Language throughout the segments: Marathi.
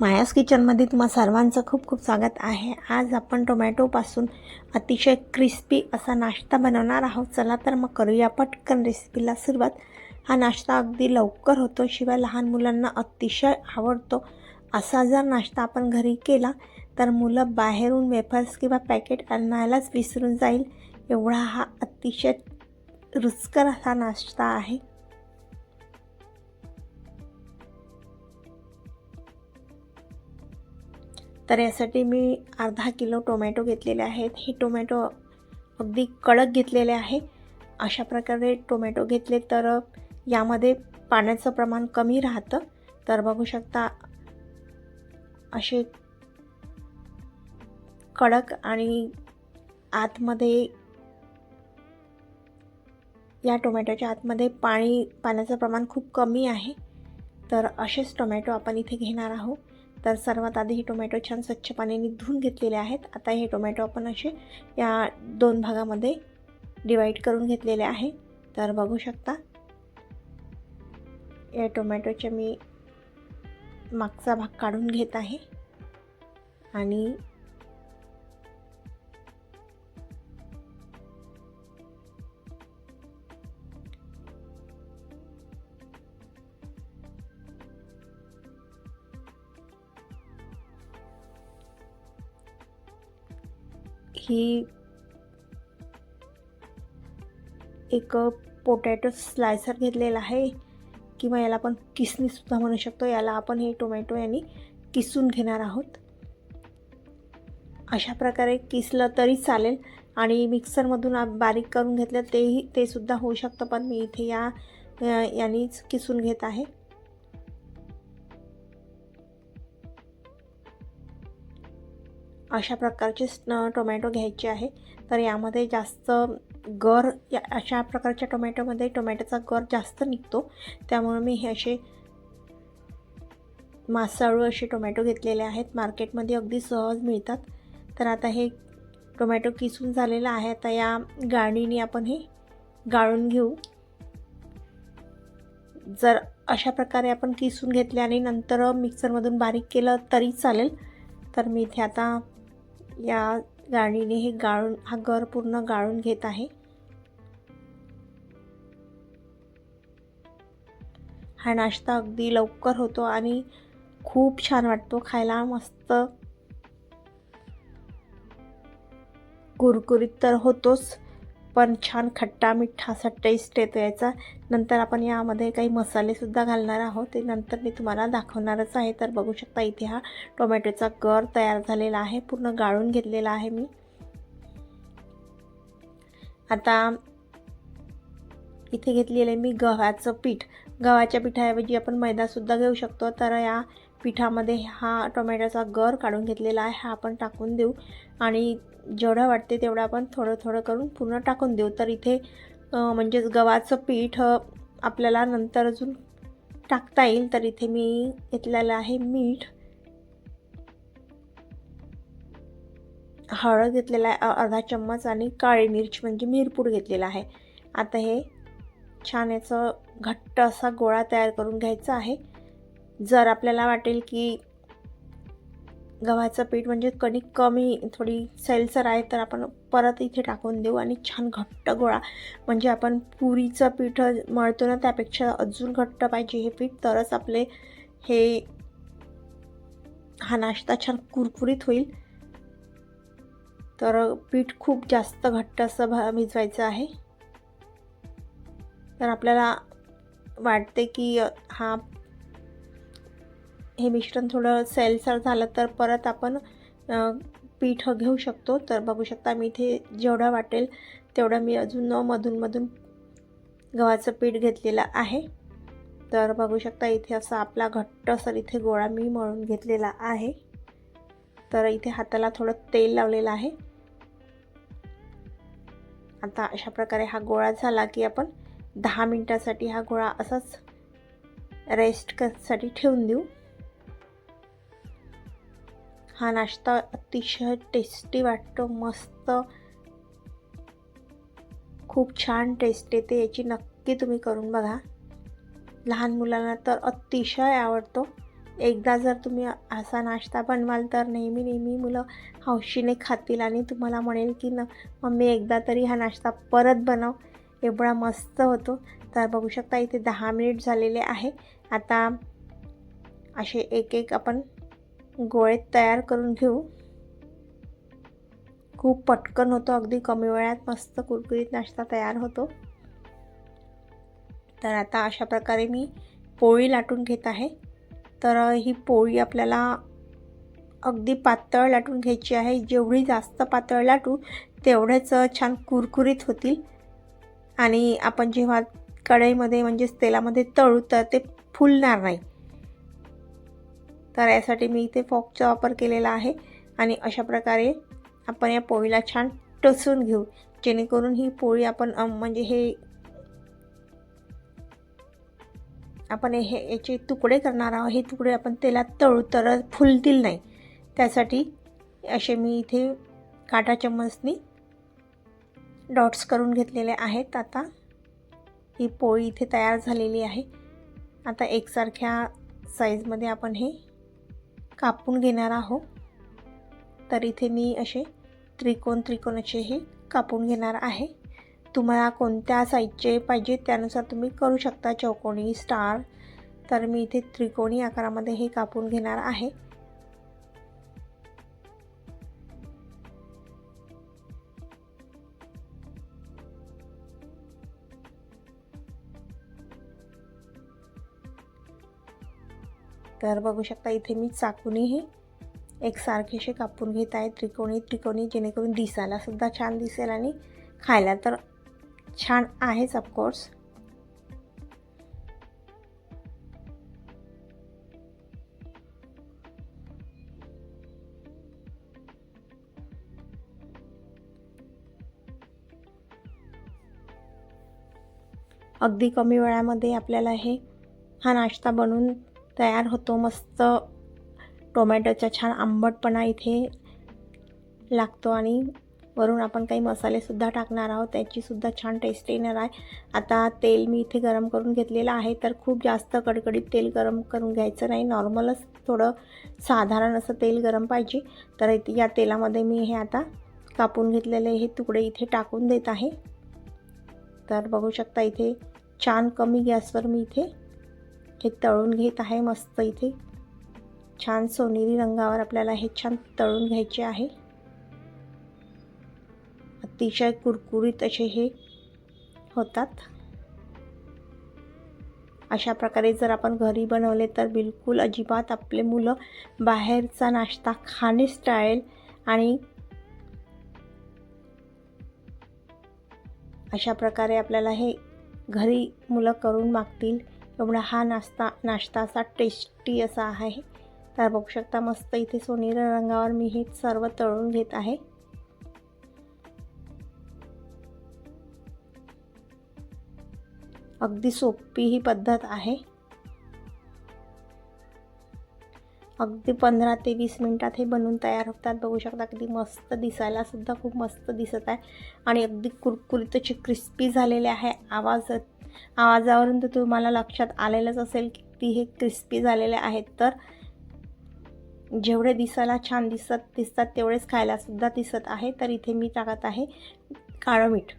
मायास किचनमध्ये तुम्हा सर्वांचं खूप खूप स्वागत आहे. आज आपण टोमॅटोपासून अतिशय क्रिस्पी असा नाश्ता बनवणार आहोत. चला तर मग करूया पटकन रेसिपीला सुरुवात. हा नाश्ता अगदी लवकर होतो शिवाय लहान मुलांना अतिशय आवडतो. असा जर नाश्ता आपण घरी केला तर मुलं बाहेरून वेफर्स किंवा पॅकेट आणायलाच विसरून जाईल. एवढा हा अतिशय रुचकर असा नाश्ता आहे. तर यासाठी मी अर्धा किलो टोमॅटो घेतलेले आहेत. हे टोमॅटो अगदी कडक घेतलेले आहे. अशा प्रकारे टोमॅटो घेतले तर यामध्ये पाण्याचं प्रमाण कमी राहतं. तर बघू शकता असे कडक आणि आतमध्ये या टोमॅटोच्या आतमध्ये पाणी पाण्याचं प्रमाण खूप कमी आहे. तर असेच टोमॅटो आपण इथे घेणार आहोत. तर सर्वात आधी हे टोमॅटो छान स्वच्छ पाण्याने धुवून घेतलेले आहेत. आता हे टोमॅटो आपण असे या दोन भागामध्ये डिवाईड करून घेतलेले आहे. तर बघू शकता या टोमॅटोचे मी मागचा भाग काढून घेत आहे. आणि ही एक पोटॅटो स्लायसर घेतलेला आहे किंवा याला आपण किसनीसुद्धा म्हणू शकतो. याला आपण हे टोमॅटो यांनी किसून घेणार आहोत. अशा प्रकारे किसलं तरी चालेल आणि मिक्सरमधून बारीक करून घेतलं तेही ते सुद्धा होऊ शकतं पण मी इथे या यांनीच किसून घेत आहे. अशा प्रकारचे टोमॅटो घ्यायचे आहे. तर यामध्ये जास्त गर या अशा प्रकारच्या टोमॅटोमध्ये टोमॅटोचा गर जास्त निघतो. त्यामुळे मी हे असे मासाळू असे टोमॅटो घेतलेले आहेत. मार्केटमध्ये अगदी सहज मिळतात. तर आता हे टोमॅटो किसून झालेलं आहे. आता या गाळणीने आपण हे गाळून घेऊ. जर अशा प्रकारे आपण किसून घेतले आणि नंतर मिक्सरमधून बारीक केलं तरी चालेल. तर मी इथे आता या गाणीने हे गाळून हा गर पूर्ण गाळून घेत आहे. हा नाश्ता अगदी लवकर होतो आणि खूप छान वाटतो. खायला मस्त कुरकुरीत तर होतोच. पण छान खट्टा मिठा असा टेस्ट येतो याचा. नंतर आपण यामध्ये काही मसालेसुद्धा घालणार आहोत. ते नंतर मी तुम्हाला दाखवणारच आहे. तर बघू शकता इथे हा टोमॅटोचा गर तयार झालेला आहे. पूर्ण गाळून घेतलेला आहे मी. आता इथे घेतलेलं आहे मी गव्हाचं पीठ. गव्हाच्या पिठाऐवजी आपण मैदासुद्धा घेऊ शकतो. तर या पिठामध्ये हा टोमॅटोचा गर काढून घेतलेला आहे हा आपण टाकून देऊ. आणि जेवढं वाटते तेवढं आपण थोडं थोडं करून पूर्ण टाकून देऊ. तर इथे म्हणजेच गव्हाचं पीठ आपल्याला नंतर अजून टाकता येईल. तर इथे मी घेतलेलं आहे मीठ. हळद घेतलेला आहे अर्धा चम्मच. आणि काळी मिरची म्हणजे मिरपूड घेतलेला आहे. आता हे छान याचं घट्ट असा गोळा तयार करून घ्यायचा आहे. जर आपल्याला वाटेल की गव्हाचं पीठ म्हणजे कणिक कमी थोडी सैलसर आहे तर आपण परत इथे टाकून देऊ आणि छान घट्ट गोळा. म्हणजे आपण पुरीचं पीठ मळतो ना त्यापेक्षा अजून घट्ट पाहिजे हे पीठ तरच आपले हे हा नाश्ता छान कुरकुरीत होईल. तर पीठ खूप जास्त घट्ट असं भा भिजवायचं आहे. तर आपल्याला वाटते की हा हे मिश्रण थोडं सैलसर झालं तर परत आपण पीठ घेऊ शकतो. तर बघू शकता मी इथे जेवढं वाटेल तेवढं मी अजून मधूनमधून गव्हाचं पीठ घेतलेलं आहे. तर बघू शकता इथे असा आपला घट्ट सर इथे गोळा मी मळून घेतलेला आहे. तर इथे हाताला थोडं तेल लावलेलं आहे. आता अशा प्रकारे हा गोळा झाला की आपण दहा मिनटासाठी हा गोळा असाच रेस्टसाठी ठेवून देऊ. हा नाश्ता अतिशय टेस्टी वाटतो मस्त. खूप छान टेस्ट येते याची नक्की तुम्ही करून बघा. लहान मुलांना तर अतिशय आवडतो. एकदा जर तुम्ही असा नाश्ता बनवाल तर नेहमी नेहमी मुलं हौशीने खातील आणि तुम्हाला म्हणेल की न मम्मी एकदा तरी हा नाश्ता परत बनव. एवढा मस्त होतो. तर बघू शकता इथे दहा मिनिट झालेले आहे. आता असे एक एक आपण गोळे तयार करून घेऊ. खूप पटकन होतो अगदी कमी वेळात मस्त कुरकुरीत नाश्ता तयार होतो. तर आता अशा प्रकारे मी पोळी लाटून घेत आहे. तर ही पोळी आपल्याला अगदी पातळ लाटून घ्यायची आहे. जेवढी जास्त पातळ लाटू तेवढेच छान कुरकुरीत होतील. आणि आपण जेव्हा कढईमध्ये म्हणजेच तेलामध्ये तळू तर ते फुलणार नाही. तर यासाठी मी इथे फॉकचा वापर केलेला आहे. आणि अशा प्रकारे आपण या पोळीला छान टसून घेऊ. जेणेकरून ही पोळी आपण म्हणजे हे आपण हे याचे तुकडे करणार आहोत. हे तुकडे आपण तेलात तळू तर फुलतील नाही. त्यासाठी असे मी इथे काटा चम्मचनी डॉट्स करून घेतलेले आहेत. आता ही पोळी इथे तयार झालेली आहे. आता एकसारख्या साईजमध्ये आपण हे कापून घेणार आहोत. तर इथे मी असे त्रिकोण त्रिकोणाचे हे कापून घेणार आहे. तुम्हाला कोणत्या साईजचे पाहिजे त्यानुसार तुम्ही करू शकता. चौकोनी स्टार. तर मी इथे त्रिकोणी आकारामध्ये हे कापून घेणार आहे. तर बघू शकता इथे मी चाकूनही एक सारखेसे कापून घेत आहे त्रिकोणी त्रिकोणी जेणेकरून दिसायला सुद्धा छान दिसेल आणि खायला तर छान आहेच ऑफकोर्स अगदी कमी वेळामध्ये आपल्याला हे हा नाश्ता बनवून तयार होतो. मस्त टोमॅटोचा छान आंबटपणा इथे लागतो आणि वरून आपण काही मसालेसुद्धा टाकणार आहोत. त्याचीसुद्धा छान टेस्ट येणार आहे. आता तेल मी इथे गरम करून घेतलेलं आहे तर खूप जास्त कडकडीत तेल गरम करून घ्यायचं नाही. नॉर्मलच थोडं साधारण असं तेल गरम पाहिजे. तर इथे या तेलामध्ये मी हे आता कापून घेतलेले हे तुकडे इथे टाकून देत आहे. तर बघू शकता इथे छान कमी गॅसवर मी इथे हे तळून घेत आहे मस्त इथे. छान सोनेरी रंगावर आपल्याला हे छान तळून घ्यायचे आहे. अतिशय कुरकुरीत असे हे होतात. अशा प्रकारे जर आपण घरी बनवले तर बिलकुल अजिबात आपले मुलं बाहेरचा नाश्ता खाणेच टाळेल आणि अशा प्रकारे आपल्याला हे घरी मुलं करून मागतील. एवढा हा नाश्ता नाश्ता असा टेस्टी असा आहे. तर बघू शकता मस्त इथे सोनेरी रंगावर मी हे सर्व तळून घेत आहे. अगदी सोपी ही पद्धत आहे. अगदी पंधरा ते वीस मिनटात हे बनवून तयार होतात. बघू शकता किती मस्त दिसायला सुद्धा खूप मस्त दिसत आहे. आणि अगदी कुरकुरीत क्रिस्पी झालेले आहे. आवाज आवाजावरून तर तुम्हाला लक्षात आलेलंच असेल की ती हे क्रिस्पी झालेले आहेत. तर जेवढे दिसायला छान दिसत दिसतात तेवढेच खायलासुद्धा दिसत आहे. तर इथे मी टाकत आहे काळं मीठ.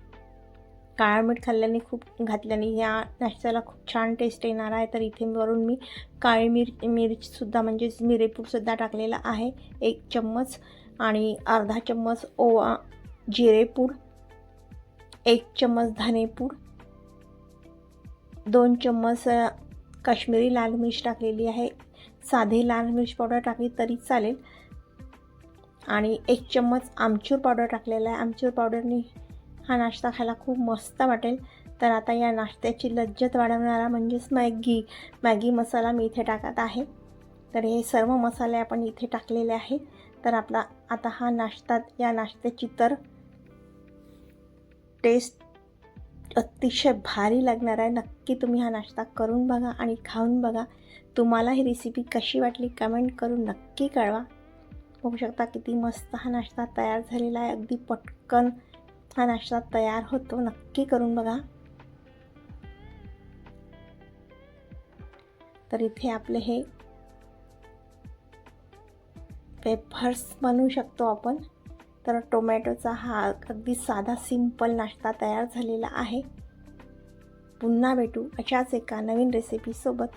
काळं मीठ खाल्ल्याने खूप घातल्याने या नाश्त्याला खूप छान टेस्ट येणार आहे. तर इथे वरून मी काळी मिर मिरचसुद्धा म्हणजेच मिरेपूडसुद्धा टाकलेला आहे. एक चम्मच आणि अर्धा चम्मच ओवा जिरेपूड एक चम्मच धनेपूड दोन चम्मच काश्मीरी लाल मिर्च टाकलेली आहे. साधी लाल मिर्च पावडर टाकली तरी चालेल. आणि एक चम्मच आमचूर पावडर टाकलेला आहे. आमचूर पावडरनी हा नाश्ता खायला खूप मस्त वाटेल. तर आता या नाश्त्याची लज्जत वाढवणारा म्हणजेच मॅगी मॅगी मसाला मी इथे टाकत आहे. तर हे सर्व मसाले आपण इथे टाकलेले आहे. तर आपला आता हा नाश्ता या नाश्त्याची तर टेस्ट अतिशय भारी लागणार आहे. नक्की तुम्ही हा नाश्ता करून बघा आणि खाऊन बघा. तुम्हाला ही रेसिपी कशी वाटली कमेंट करून नक्की कळवा. बघू शकता किती मस्त हा नाश्ता तयार झालेला आहे. अगदी पटकन हा नाश्ता तयार होतो. नक्की करून बघा. तर इथे आपले हे पेपर्स बनवू शकतो आपण. तर टोमॅटोचा हा अगदी साधा सिंपल नाश्ता तयार झालेला आहे. पुन्हा भेटू अशाच एका नवीन रेसिपीसोबत